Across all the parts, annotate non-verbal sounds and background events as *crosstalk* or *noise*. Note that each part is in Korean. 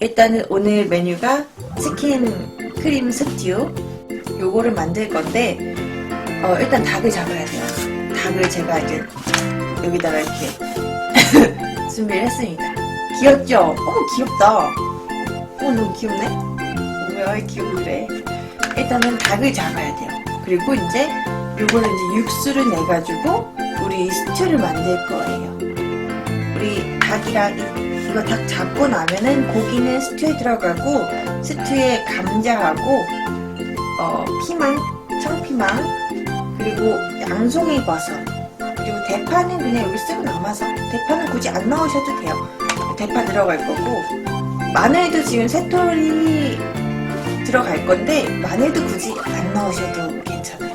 일단은 오늘 메뉴가 치킨 크림 스튜 요거를 만들 건데 어, 일단 닭을 잡아야 돼요. 닭을 제가 이제 여기다가 이렇게 *laughs* 준비를 했습니다. 귀엽죠? 어머 귀엽다. 어 너무 귀엽네. 뭐야 귀엽래. 일단은 닭을 잡아야 돼요. 그리고 이제 요거를 이제 육수를 내 가지고 우리 스튜를 만들 거예요. 우리 닭이랑 이- 이거 닭 잡고 나면은 고기는 스튜에 들어가고 스튜에 감자하고 어, 피망, 청피망 그리고 양송이 버섯 그리고 대파는 그냥 여기 쓰고 남아서 대파는 굳이 안 넣으셔도 돼요. 대파 들어갈 거고 마늘도 지금 세 톨이 들어갈 건데 마늘도 굳이 안 넣으셔도 괜찮아요.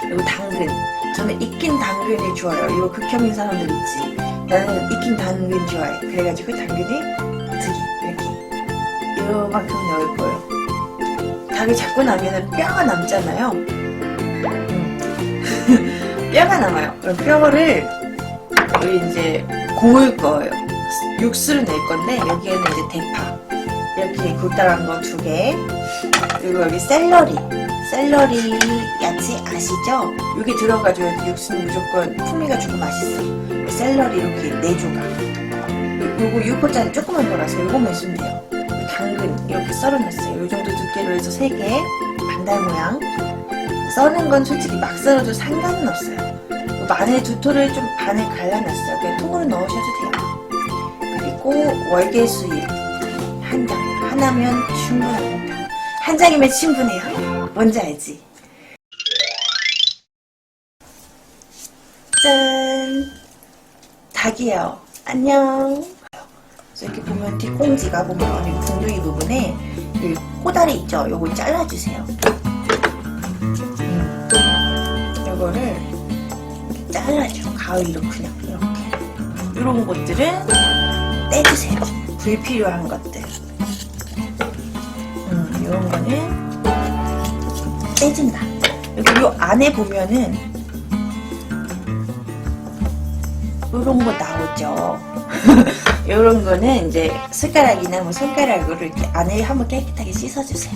그리고 당근 저는 익힌 당근이 좋아요. 이거 극혐인 사람들 있지. 나는 익힌 당근 좋아해. 그래가지고 당근이 두기 이렇게 요만큼 넣을 거예요. 닭을 잡고 나면은 뼈가 남잖아요. 음. *laughs* 뼈가 남아요. 그럼 뼈를 여기 이제 고을 거예요. 육수를 낼 건데 여기에는 이제 대파 이렇게 굵다란 거 두 개. 그리고 여기 샐러리. 샐러리 야채 아시죠? 여기 들어가줘야 육수는 무조건 풍미가 주고 맛있어. 샐러리 이렇게 네 조각. 요- 요거 6호짜리 조그만 거라서 요거만 있으면 돼요. 당근 이렇게 썰어놨어요. 요 정도 두께로 해서 세 개. 반달 모양. 써는 건 솔직히 막 썰어도 상관은 없어요. 마늘 두 톨을 좀 반을 갈라놨어요. 그냥 통으로 넣으셔도 돼요. 그리고 월계수잎 한 장. 하나면 충분합니다. 한 장이면 충분해요. 뭔지 알지? 짠! 닭이에요. 안녕. 이렇게 보면 뒷꽁지가 보면 이 궁둥이 부분에 이 꼬다리 있죠? 요거 잘라주세요. 음. 요거를 잘라줘. 가위로 그냥 이렇게. 이런 것들은 떼주세요. 불필요한 것들. 떼준다. 여기 요 안에 보면은 이런 거 나오죠. *laughs* 이런 거는 이제 숟가락이나 뭐 손가락으로 이렇게 안에 한번 깨끗하게 씻어주세요.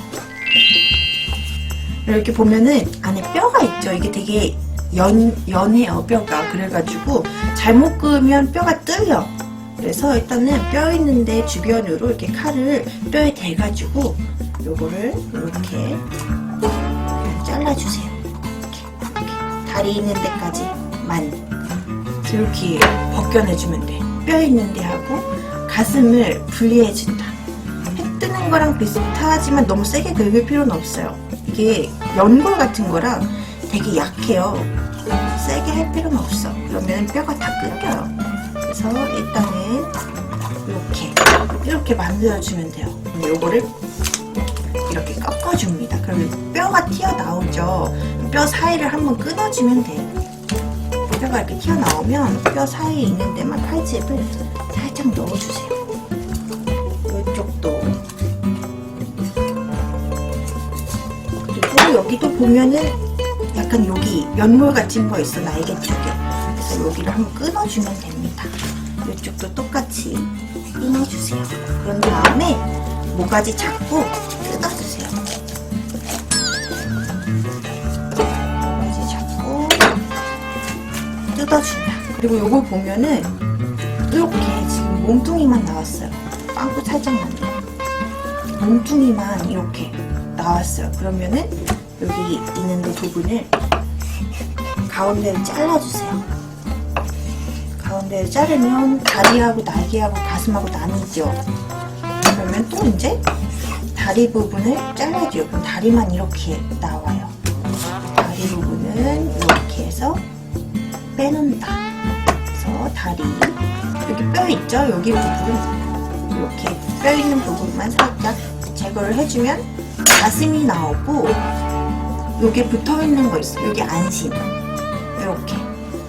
이렇게 보면은 안에 뼈가 있죠. 이게 되게 연, 연해요, 뼈가. 그래가지고 잘못 끄면 뼈가 뚫려. 그래서 일단은 뼈 있는데 주변으로 이렇게 칼을 뼈에 대가지고 요거를 이렇게 잘라주세요. 이렇게. 다리 있는 데까지만. 이렇게 벗겨내주면 돼. 뼈 있는 데하고 가슴을 분리해준다. 해 뜨는 거랑 비슷하지만 너무 세게 긁을 필요는 없어요. 이게 연골 같은 거랑 되게 약해요. 세게 할 필요는 없어. 그러면 뼈가 다 끊겨요. 그래서 일단은 이렇게 이렇게 만들어주면 돼요. 요거를 이렇게 꺾어줍니다. 그러면 뼈가 튀어나오죠. 뼈 사이를 한번 끊어주면 돼요. 뼈가 이렇게 튀어나오면 뼈 사이에 있는 데만 칼집을 살짝 넣어주세요. 이쪽도. 그리고 여기도 보면은 약간 여기 연골 같은 거 있어, 날개 쪽에. 그래서 여기를 한번 끊어주면 됩니다. 이쪽도 똑같이 끊어주세요. 그런 다음에 모가지 잡고 뜯어주세요. 모가지 잡고 뜯어준다. 그리고 요걸 보면은 이렇게 지금 몸뚱이만 나왔어요. 빵꾸 살짝 났네. 몸뚱이만 이렇게 나왔어요. 그러면은 여기 있는 그 부분을 가운데를 잘라주세요. 가운데를 자르면 다리하고 날개하고 가슴하고 나뉘죠. 그러면 또 이제 다리 부분을 잘라줘요. 그럼 다리만 이렇게 나와요. 다리 부분은 이렇게 해서 빼놓는다. 그래서 다리 여기 뼈 있죠? 여기 부분 이렇게 뼈 있는 부분만 살짝 제거를 해주면 가슴이 나오고 여기 붙어 있는 거 있어. 여기 안심 이렇게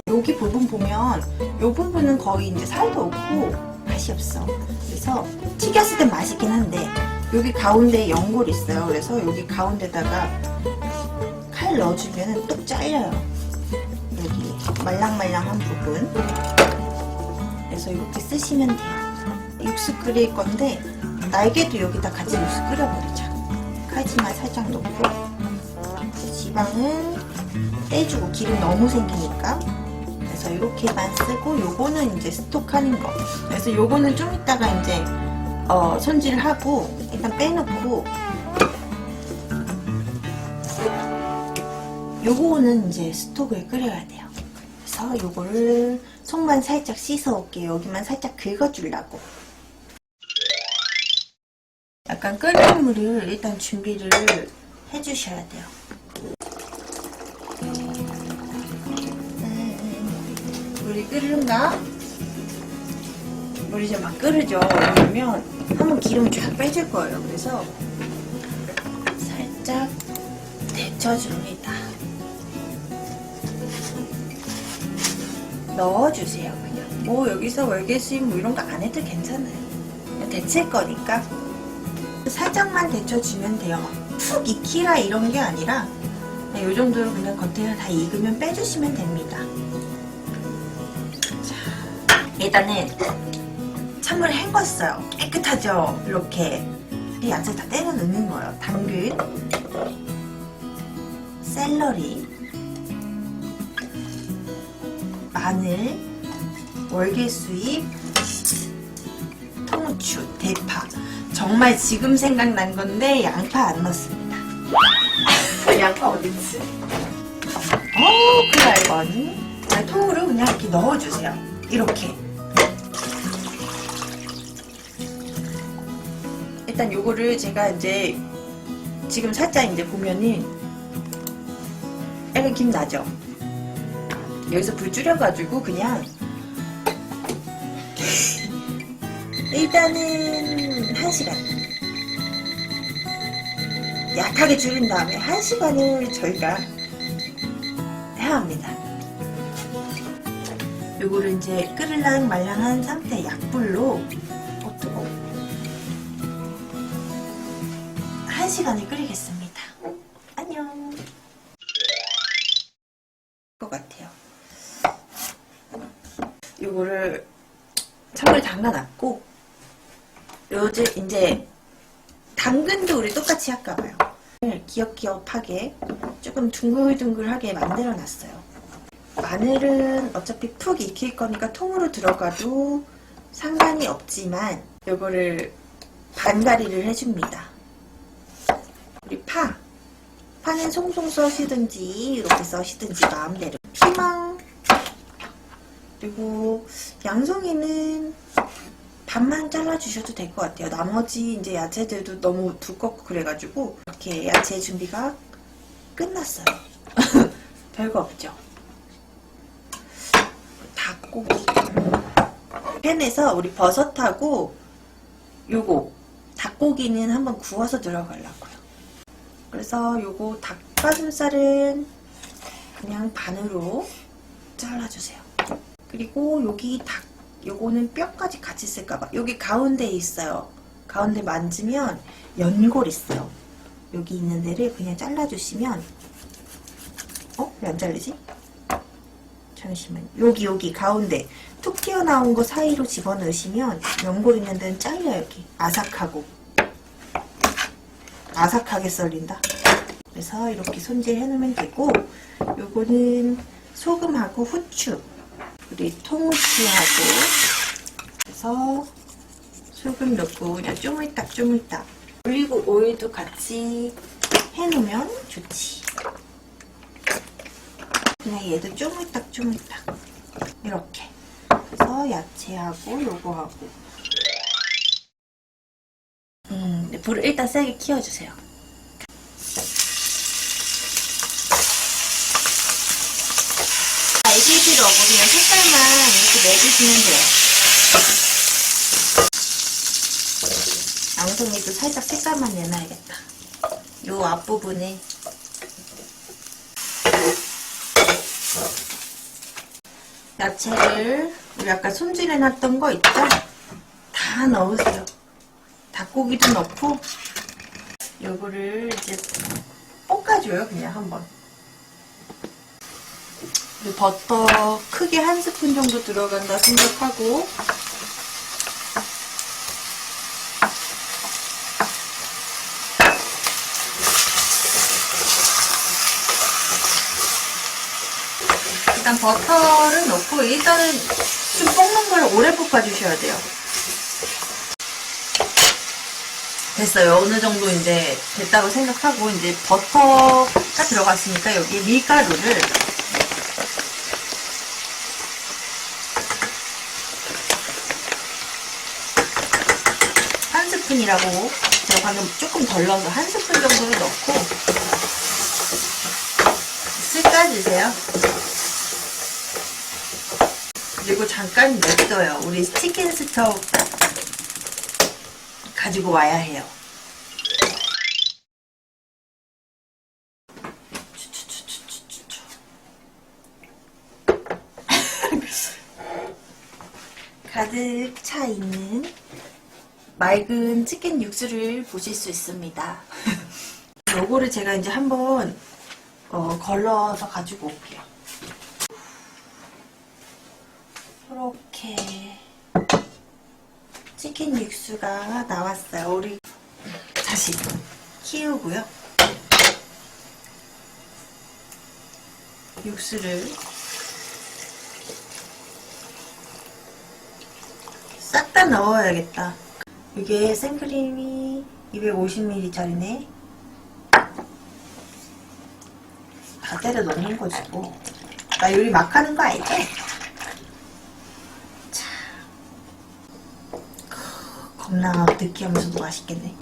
여기 부분 보면 이 부분은 거의 이제 살도 없고 맛이 없어. 그래서 튀겼을 땐 맛있긴 한데 여기 가운데 연골 있어요. 그래서 여기 가운데다가 칼 넣어주면 뚝 잘려요. 여기 말랑말랑한 부분. 그래서 이렇게 쓰시면 돼요. 육수 끓일 건데 날개도 여기다 같이 넣어서 끓여버리자. 카이지만 살짝 넣고 지방은 떼주고 기름 너무 생기니까 그래서 이렇게만 쓰고 요거는 이제 스톡하는 거. 그래서 요거는 좀 이따가 이제 어, 손질하고 일단 빼놓고 요거는 이제 스톡을 끓여야 돼요. 그래서 요거를 속만 살짝 씻어 올게요. 여기만 살짝 긁어주려고. 약간 끓는 물을 일단 준비를 해주셔야 돼요. 물이 끓는가? 물이 이제 막 끓으죠. 그러면 한번 기름 쫙 빼줄 거예요. 그래서 살짝 데쳐줍니다. 넣어주세요. 그냥 뭐 여기서 월계수잎 뭐 이런 거 안 해도 괜찮아요. 데칠 거니까 살짝만 데쳐주면 돼요. 푹 익히라 이런 게 아니라 이 정도로 그냥 겉에를 다 익으면 빼주시면 됩니다. 자, 일단은 찬물에 헹궜어요. 깨끗하죠? 이렇게 야채 다 때려 넣는 거예요. 당근, 샐러리, 마늘, 월계수잎, 통후추, 대파. 정말 지금 생각난 건데 양파 안 넣습니다. *laughs* 양파 어딨지? 어, 그래 이건. 통으로 그냥 이렇게 넣어주세요. 이렇게. 일단 요거를 제가 이제 지금 살짝 이제 보면은 약간 김 나죠? 여기서 불 줄여가지고 그냥 *laughs* 일단은 1시간 약하게 줄인 다음에 1시간을 저희가 해야 합니다. 요거를 이제 끓을랑 말랑한 상태 약불로 1시간을 끓이겠습니다. 안녕. 것 같아요. 요거를 찬물에 담가놨고 요즘 이제 당근도 우리 똑같이 할까 봐요. 기억기억하게 조금 둥글둥글하게 만들어놨어요. 마늘은 어차피 푹 익힐 거니까 통으로 들어가도 상관이 없지만 요거를 반가리를 해줍니다. 파. 파는 송송 써시든지 이렇게 써시든지 마음대로. 피망. 그리고 양송이는 반만 잘라주셔도 될 것 같아요. 나머지 이제 야채들도 너무 두껍고 그래가지고 이렇게 야채 준비가 끝났어요. *laughs* 별거 없죠. 닭고기. 팬에서 우리 버섯하고 요거 닭고기는 한번 구워서 들어가려고요. 그래서 요거 닭가슴살은 그냥 반으로 잘라주세요. 그리고 여기 닭 요거는 뼈까지 같이 쓸까봐 여기 가운데에 있어요. 가운데 만지면 연골 있어요. 여기 있는 데를 그냥 잘라주시면 어? 왜 안 잘리지? 잠시만 여기 여기 가운데 툭 튀어나온 거 사이로 집어넣으시면 연골 있는 데는 잘려요 여기 아삭하고 아삭하게 썰린다. 그래서 이렇게 손질해 놓으면 되고 요거는 소금하고 후추 우리 통후추하고 그래서 소금 넣고 그냥 쪼물딱 쪼물딱. 올리브 오일도 같이 해 놓으면 좋지. 그냥 얘도 쪼물딱 쪼물딱. 이렇게. 그래서 야채하고 요거하고 불을 일단 세게 키워주세요 아, 익힐 필요 없고 그냥 색깔만 이렇게 내주시면 돼요 양송이도 살짝 색깔만 내놔야겠다 요 앞부분에 야채를 우리 아까 손질해놨던 거 있죠? 다 넣으세요. 닭고기도 넣고 요거를 이제 볶아줘요 그냥 한번. 버터 크게 한 스푼 정도 들어간다 생각하고. 일단 버터를 넣고 일단은 좀 볶는 걸 오래 볶아주셔야 돼요. 됐어요. 어느 정도 이제 됐다고 생각하고 이제 버터가 들어갔으니까 여기 밀가루를 한 스푼이라고 제가 방금 조금 덜 넣어서 한 스푼 정도를 넣고 쓱까주세요. 그리고 잠깐 냅둬요. 우리 치킨 스톡 가지고 와야 해요. *laughs* 가득 차 있는 맑은 치킨 육수를 보실 수 있습니다. *laughs* 요거를 제가 이제 한번 어, 걸러서 가지고 올게요. 이렇게 치킨 육수가 나왔어요. 우리 다시 키우고요. 육수를 싹 다 넣어야겠다. 이게 생크림이 250ml짜리네. 다 때려 넣는 거지 뭐. 나 요리 막 하는 거 알지? 겁나 느끼하면서도 맛있겠네.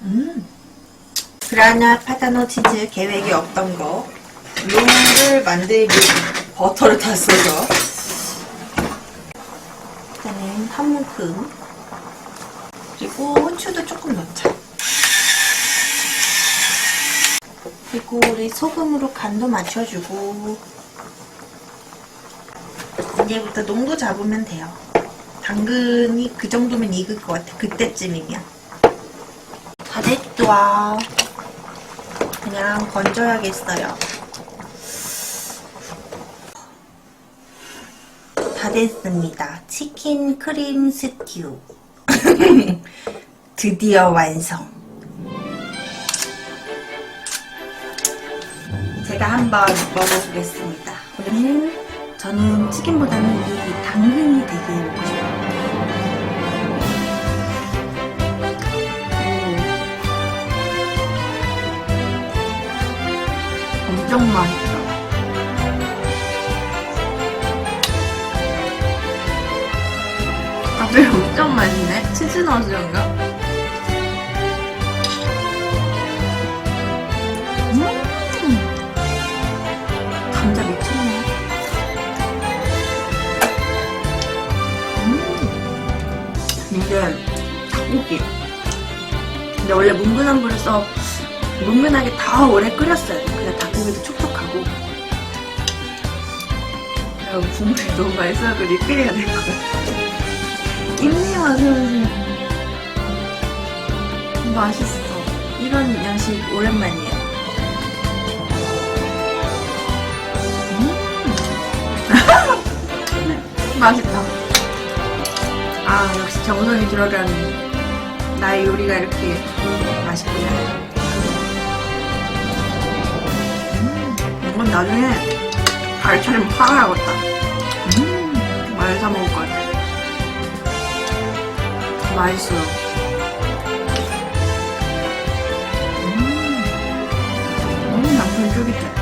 음. 그라나 파타노 치즈 계획이 없던 거. 요를 만들기 버터를 다 써서. 일단은 한 움큼. 그리고 후추도 조금 넣자. 그리고 우리 소금으로 간도 맞춰주고 이제부터 농도 잡으면 돼요. 당근이 그 정도면 익을 것 같아. 그때쯤이면. 다 됐다. 그냥 건져야겠어요. 다 됐습니다. 치킨 크림 스튜. *laughs* 드디어 완성. 제가 한번 먹어보겠습니다. 오늘 저는 치킨보다는 이 당근이 되게 먹고 싶어요. 오. 엄청 맛있어. 다들 엄청 맛있네. 치즈 그런가? 이게 닭고기. 근데 원래 뭉근한 물을 써 뭉근하게 더 오래 끓였어요. 그래 닭고기도 촉촉하고. 그리고 국물이 너무 맛있어서 리필이가 될것 같아. 입내와서 맛있어. 이런 양식 오랜만이에요. 음. *laughs* 맛있다. 아, 역시 정성이 들어간 나의 요리가 이렇게 맛있구나. 음, 이건 나중에 알차림 팔아야겠다. 음, 많이 사 먹을 것 같아. 맛있어요. 음, 음, 양념 쫄깃해.